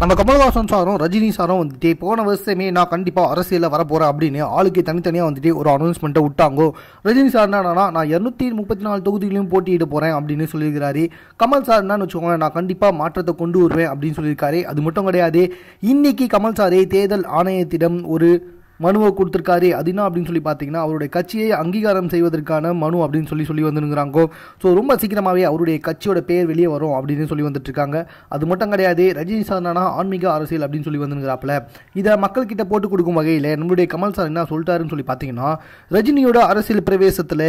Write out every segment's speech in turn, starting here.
நம்ம கமல்ஹாசன் சாரும் ரஜினி சாரும் வந்துட்டு போன வருஷமே நான் கண்டிப்பாக அரசியலில் வரப்போகிறேன் அப்படின்னு ஆளுக்கு தனித்தனியாக வந்துட்டு ஒரு அனௌன்ஸ்மெண்ட்டை விட்டாங்கோ. ரஜினி சார் என்னன்னா நான் இரநூத்தி முப்பத்தி நாலு தொகுதிகளையும் போட்டியிட போகிறேன் அப்படின்னு சொல்லியிருக்கிறாரு. கமல் சார் என்னன்னு வச்சுக்கோங்க நான் கண்டிப்பாக மாற்றத்தை கொண்டு வருவேன் அப்படின்னு சொல்லியிருக்காரு. அது மட்டும் கிடையாது இன்னைக்கு கமல் சாரே தேர்தல் ஆணையத்திடம் ஒரு மனுவை கொடுத்துருக்காரு அது என்ன அப்படின்னு சொல்லி பார்த்தீங்கன்னா அவருடைய கட்சியை அங்கீகாரம் செய்வதற்கான மனு அப்படின்னு சொல்லி சொல்லி வந்துருங்கிறாங்கோ. ஸோ ரொம்ப சீக்கிரமாகவே அவருடைய கட்சியோட பேர் வெளியே வரும் அப்படின்னு சொல்லி வந்துட்டு இருக்காங்க அது மட்டும் கிடையாது ரஜினி சார்னா ஆன்மீக அரசியல் அப்படின்னு சொல்லி வந்துருங்கிறாப்புல இதை மக்கள்கிட்ட போட்டு கொடுக்கும் வகையில் நம்மளுடைய கமல் சார் என்ன சொல்லிட்டாருன்னு சொல்லி பார்த்தீங்கன்னா ரஜினியோட அரசியல் பிரவேசத்தில்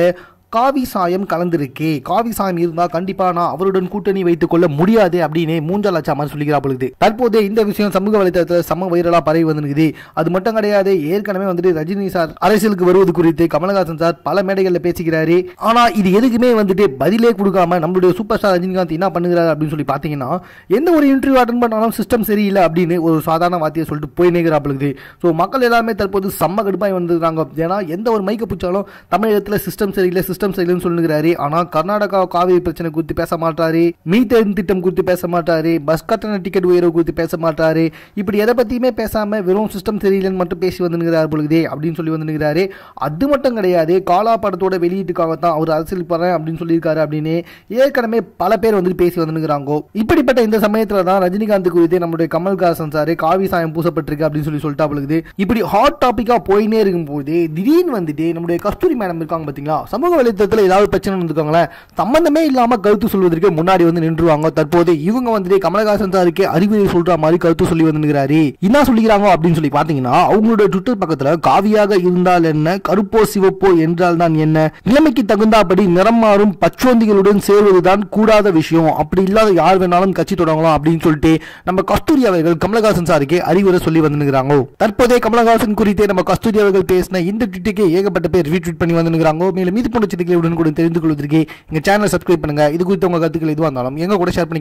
காவி சாயம் கலந்திருக்கே. காவி சாயம் இருந்தால் கண்டிப்பாக நான் அவருடன் கூட்டணி வைத்துக் கொள்ள முடியாது அப்படின்னு மூஞ்சால் லட்சம் மாதிரி சொல்லிக்கிறா பொழுது. தற்போது இந்த விஷயம் சமூக வலைதளத்தில் சம வைரலாக பரவி வந்துருக்குது. அது மட்டும் கிடையாது ஏற்கனவே வந்துட்டு ரஜினி சார் அரசியலுக்கு வருவது குறித்து கமலஹாசன் சார் பல மேடைகளில் பேசிக்கிறாரு ஆனால் இது எதுக்குமே வந்துட்டு பதிலே கொடுக்காம நம்மளுடைய சூப்பர் ஸ்டார் ரஜினிகாந்த் என்ன பண்ணுகிறாரு அப்படின்னு சொல்லி பார்த்தீங்கன்னா எந்த ஒரு இன்டர்வியூ அட்டன் பண்ணாலும் சிஸ்டம் சரியில்லை அப்படின்னு ஒரு சாதாரண வார்த்தையை சொல்லிட்டு போய் நேகிறாப்புலுது ஸோ மக்கள் எல்லாமே தற்போது செம்ம கடுப்பாய் வந்துருக்காங்க. ஏன்னா எந்த ஒரு மைக்க பிடிச்சாலும் தமிழகத்தில் சிஸ்டம் சரியில்லை சிஸ்டம் சிஸ்டம் செய்யலன்னு சொல்லுகிறாரு. ஆனா கர்நாடகா காவிரி பிரச்சனை குறித்து பேச மாட்டாரு. மீத்தேன் திட்டம் குறித்து பேச மாட்டாரு. பஸ் கட்டண டிக்கெட் உயர்வு குறித்து பேச மாட்டாரு. இப்படி எதை பத்தியுமே பேசாம வெறும் சிஸ்டம் தெரியலன்னு மட்டும் பேசி வந்துருக்கிறார் பொழுதே அப்படின்னு சொல்லி வந்துருக்கிறாரு அது மட்டும் கிடையாது காலா படத்தோட வெளியீட்டுக்காக தான் அவர் அரசியல் போறேன் அப்படின்னு சொல்லியிருக்காரு அப்படின்னு ஏற்கனவே பல பேர் வந்து பேசி வந்துருக்கிறாங்க இப்படிப்பட்ட இந்த சமயத்துல தான் ரஜினிகாந்த் குறித்து நம்மளுடைய கமல்ஹாசன் சாரு காவி சாயம் பூசப்பட்டிருக்கு அப்படின்னு சொல்லி சொல்லிட்டா பொழுது இப்படி ஹாட் டாபிக்கா போயினே இருக்கும்போது திடீர்னு வந்துட்டு நம்முடைய கஸ்தூரி மேடம் இருக்காங்க பாத்தீங்களா? சமூக வலை சரித்திரத்தில் ஏதாவது பிரச்சனை இருந்துக்கோங்களேன் சம்மந்தமே இல்லாமல் கருத்து சொல்வதற்கு முன்னாடி வந்து நின்றுவாங்க தற்போது இவங்க வந்துட்டு கமலஹாசன் சாருக்கு அறிவுரை சொல்ற மாதிரி கருத்து சொல்லி வந்துருக்கிறாரு என்ன சொல்லிக்கிறாங்க அப்படின்னு சொல்லி பார்த்தீங்கன்னா அவங்களோட ட்விட்டர் பக்கத்தில் காவியாக இருந்தால் என்ன கருப்போ சிவப்போ என்றால் தான் என்ன நிலைமைக்கு தகுந்தாபடி நிறம் மாறும் பச்சோந்திகளுடன் சேர்வதுதான் கூடாத விஷயம். அப்படி இல்லாத யார் வேணாலும் கட்சி தொடங்கலாம் அப்படின்னு சொல்லிட்டு நம்ம கஸ்தூரி அவர்கள் கமலஹாசன் சாருக்கு அறிவுரை சொல்லி வந்துருக்கிறாங்க தற்போதைய கமலஹாசன் குறித்து நம்ம கஸ்தூரி அவர்கள் பேசின இந்த ட்விட்டுக்கு ஏகப்பட்ட பேர் ரீட்வீட் பண்ணி வந்துருக்கிறாங்க மேலும் இது போன்ற கருத்துக்களை உடனுக்குடன் தெரிந்து கொள்வதற்கு எங்கள் சேனலை சப்ஸ்கிரைப் பண்ணுங்க. இது குறித்து உங்க கருத்துக்கள் எதுவாக இருந்தாலும் எங்க கூட ஷேர் பண்ணி